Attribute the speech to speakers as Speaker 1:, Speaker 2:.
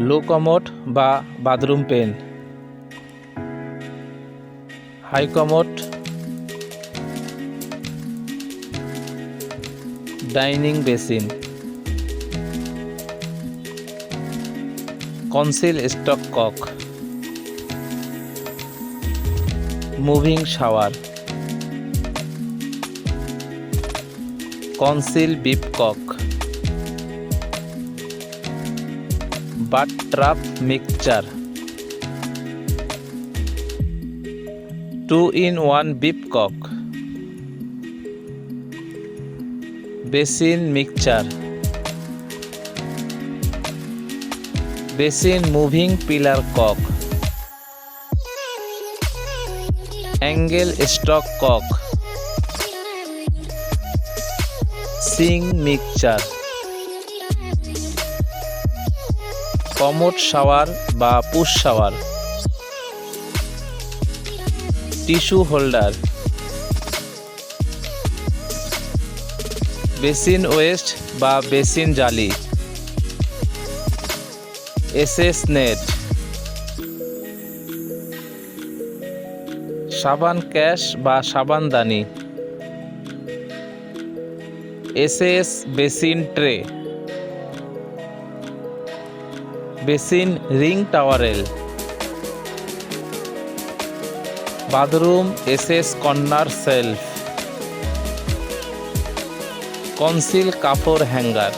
Speaker 1: লো commode বা bathroom pan. High commode dining basin. Conceal stock cock. Moving shower. Conceal bib bath trap mixture. Two in one bib cock basin mixture. Basin moving pillar cock. Angle stock cock. Sink mixture. Commode shower বা push shower. Tissue holder. Basin waste বা basin জালি। SS net. সাবান case বা সাবানদানি SS basin tray. Basin ring towel. Bathroom SS corner shelf. Conceal কাপড় hanger.